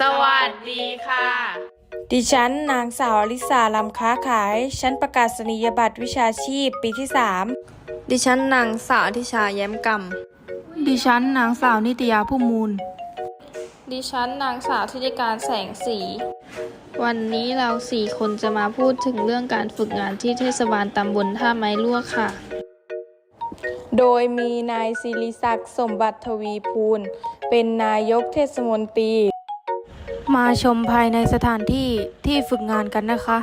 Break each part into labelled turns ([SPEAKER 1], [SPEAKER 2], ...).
[SPEAKER 1] สวัสดีค่ะ
[SPEAKER 2] ดิฉันนางสาวอลิสาลำค้าขาย ชั้นประกาศนียบัตรวิชาชีพปีที่
[SPEAKER 3] ดิฉันนางสาวทิชาแย้มกำ
[SPEAKER 4] ดิฉันนางสาวนิตยาผู้มูล
[SPEAKER 1] ดิฉันนางสาวธิติการแสงสี วันนี้เราสี่คนจะมาพูดถึงเรื่องการฝึกงานที่เทศบาลตำบลท่าไม้ลวกค่ะ
[SPEAKER 2] 3โดยมีนายศิริศักดิ์สมบัติทวีพูล เป็นนายกเทศมนตรี
[SPEAKER 4] มาชมภายในสถานที่ที่ฝึกงานกันนะคะ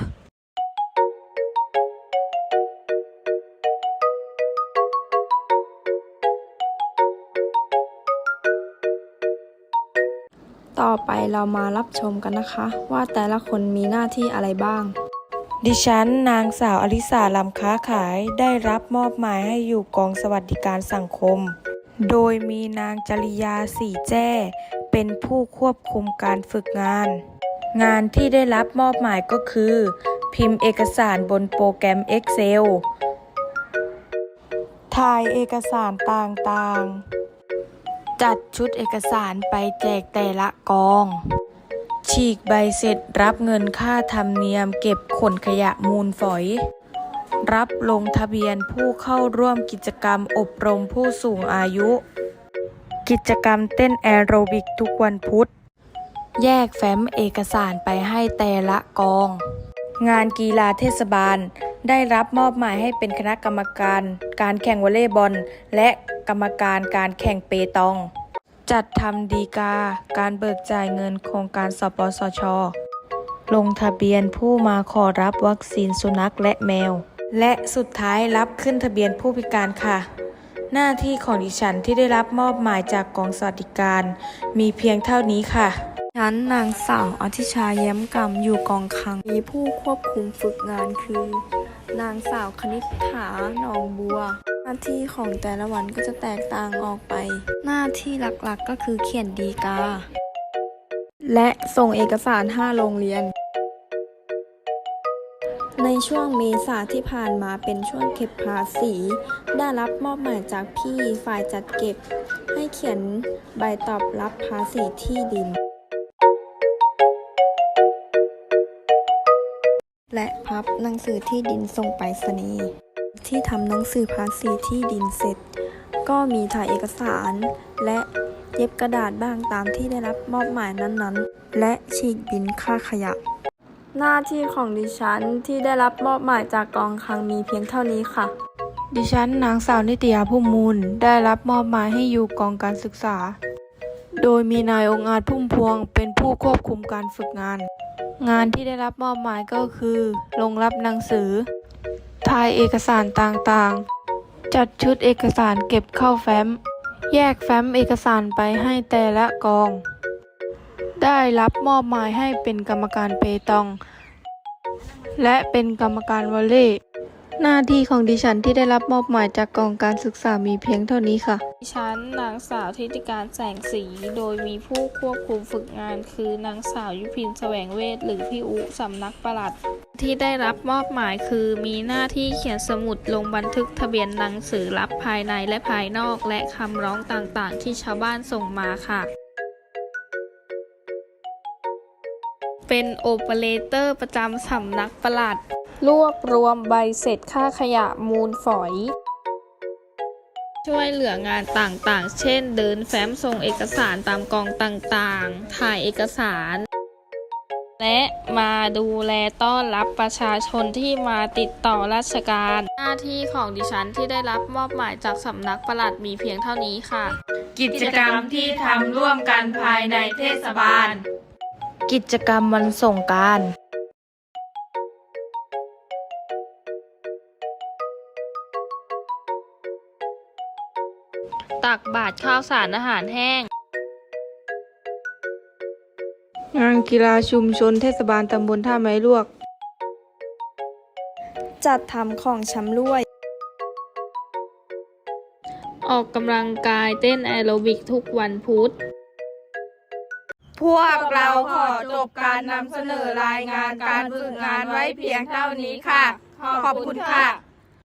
[SPEAKER 3] ต่อไปเรามารับชมกันนะคะ ว่าแต่ละคนมีหน้าที่อะไรบ้าง
[SPEAKER 2] ดิฉันนางสาวอลิสาลำค้าขายได้รับมอบหมายให้อยู่กองสวัสดิการสังคม โดยมีนางจริยาสีแจ้ เป็นผู้ควบคุมการฝึกงาน งานที่ได้รับมอบหมายก็คือ พิมพ์เอกสารบนโปรแกรม Excel ถ่ายเอกสารต่างๆ จัดชุดเอกสารไปแจกแต่ละกอง ฉีกใบเสร็จรับเงินค่าธรรมเนียมเก็บขนขยะมูลฝอย รับลงทะเบียนผู้เข้าร่วมกิจกรรมอบรมผู้สูงอายุ กิจกรรมเต้นแอโรบิกทุกวันพุธ แยกแฟ้มเอกสารไปให้แต่ละกอง งานกีฬาเทศบาล ได้รับมอบหมายให้เป็นคณะกรรมการ การแข่งวอลเลย์บอล และกรรมการการแข่งเปตอง จัดทำดีกา การเบิกจ่ายเงินโครงการสปสช ลงทะเบียนผู้มาขอรับวัคซีนสุนัขและแมว และสุดท้ายรับขึ้นทะเบียนผู้พิการค่ะ หน้าที่ของดิฉันที่ได้รับมอบหมายจากกองสวัสดิการ มีเพียงเท่านี้ค่ะ
[SPEAKER 3] ฉันนางสาวอธิชาแย้มกำอยู่กองคลัง มีผู้ควบคุมฝึกงานคือ นางสาวคณิษฐาหนองบัว หน้าที่ของแต่ละวันก็จะแตกต่างออกไป หน้าที่หลักๆก็คือเขียนดีกา และส่งเอกสาร 5 โรงเรียน ในช่วงเมษาที่ผ่านมาเป็นช่วงเก็บภาษี ได้รับมอบหมายจากพี่ฝ่ายจัดเก็บ ให้เขียนใบตอบรับภาษีที่ดิน และพับหนังสือที่ดินส่งไปรษณีย์ที่ทำหนังสือภาษีที่ดินเสร็จ ก็มีถ่ายเอกสาร และเย็บกระดาษบ้างตามที่ได้รับมอบหมายนั้นๆ และฉีกบินค่าขยะ หน้าที่ของดิฉันที่ได้รับมอบหมายจากกองคลังมีเพียงเท่านี้ค่ะ
[SPEAKER 4] ดิฉันนางสาวนิตยาผู้มูลได้รับมอบหมายให้อยู่กองการศึกษา โดยมีนายองค์อาจพุ่มพวงเป็นผู้ควบคุมการฝึกงาน งานที่ได้รับมอบหมายก็คือ ลงรับหนังสือ ถ่ายเอกสารต่างๆ จัดชุดเอกสารเก็บเข้าแฟ้ม แยกแฟ้มเอกสารไปให้แต่ละกอง ได้รับมอบหมายให้เป็นกรรมการเปตอง และเป็นกรรมการวอลเลย์หน้าที่ของดิฉันที่ได้รับมอบหมายจากกองการศึกษามีเพียงเท่านี้ค่ะ
[SPEAKER 1] ดิฉันนางสาวธิติการแสงสี โดยมีผู้ควบคุมฝึกงาน คือนางสาวยุพินแสวงเวทหรือพี่อุสำนักประหลัด ที่ได้รับมอบหมายคือมีหน้าที่เขียนสมุดลงบันทึกทะเบียนหนังสือรับภายในและภายนอก และคำร้องต่างๆ ที่ชาวบ้านส่งมาค่ะ เป็นโอเปอเรเตอร์ประจำสำนักปลัด รวบรวมใบเสร็จค่าขยะมูลฝอย ช่วยเหลืองานต่างๆ เช่น เดินแฟ้มส่งเอกสารตามกองต่างๆ ถ่ายเอกสาร และมาดูแลต้อนรับประชาชนที่มาติดต่อราชการ หน้าที่ของดิฉันที่ได้รับมอบหมายจากสำนักปลัดมีเพียงเท่านี้ค่ะ
[SPEAKER 2] กิจกรรมที่ทำร่วมกันภายในเทศบาล กิจกรรมวันส่งกราร
[SPEAKER 1] ตักบาตรข้าวสารอาหารแห้ง
[SPEAKER 4] งานกีฬาชุมชนเทศบาลตำบลท่าไม้ลวก
[SPEAKER 3] จัดทำของชำร่วย
[SPEAKER 1] ออกกำลังกายเต้นแอโรบิกทุกวันพุธ
[SPEAKER 2] พวกเราขอจบการนำเสนอรายงานการฝึกงานไว้เพียงเท่านี้ค่ะ ขอบคุณค่ะ